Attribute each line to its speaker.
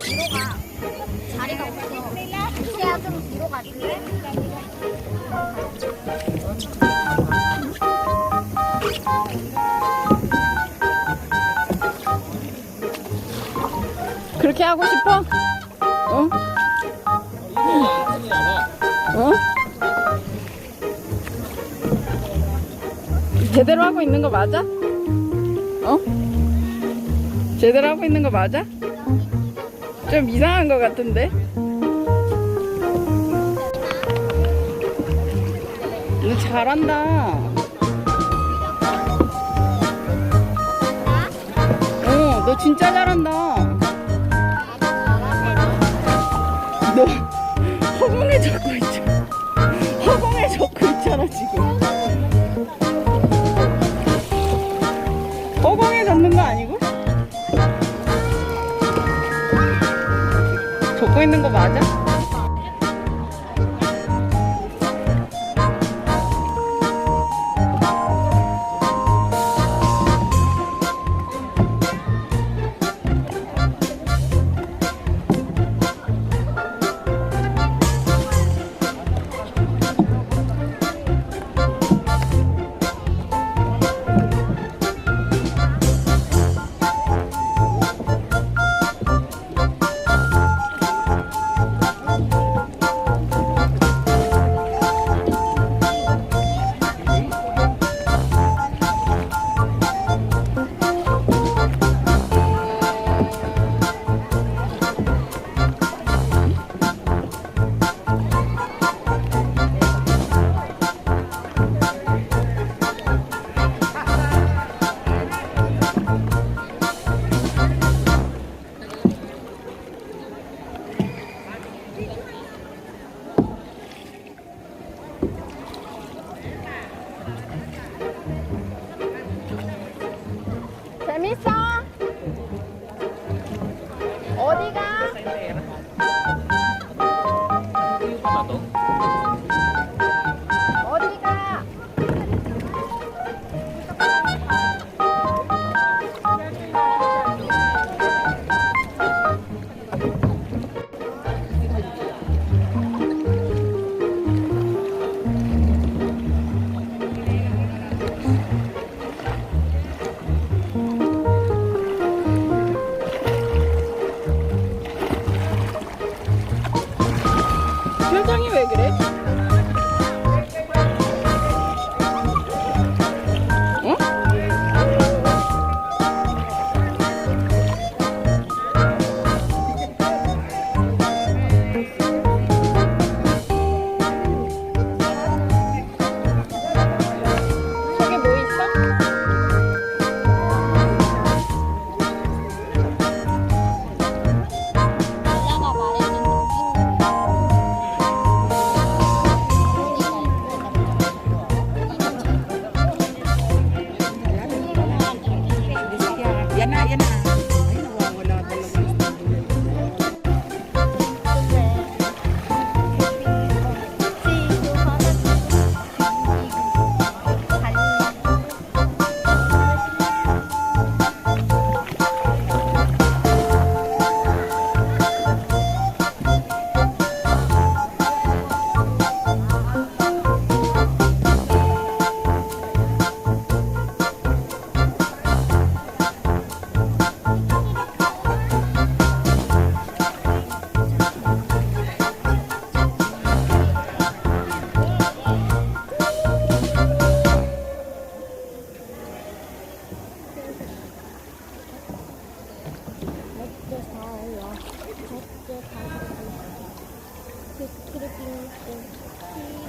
Speaker 1: 뒤로 가. 자리가 없어. 태야 좀 뒤로 가줄래?
Speaker 2: 그렇게 하고 싶어? 어? 어? 제대로 하고 있는 거 맞아? 어? 제대로 하고 있는 거 맞아? 좀 이상한 거 같은데? 너 잘한다. 어, 너 진짜 잘한다. 너 허공에 적고 있잖아. 허공에 적고 있잖아, 지금. 허공에 적는 거 아니고? 적고 있는 거 맞아? 어디가? 어디가?
Speaker 3: Yan na, yan. きれい。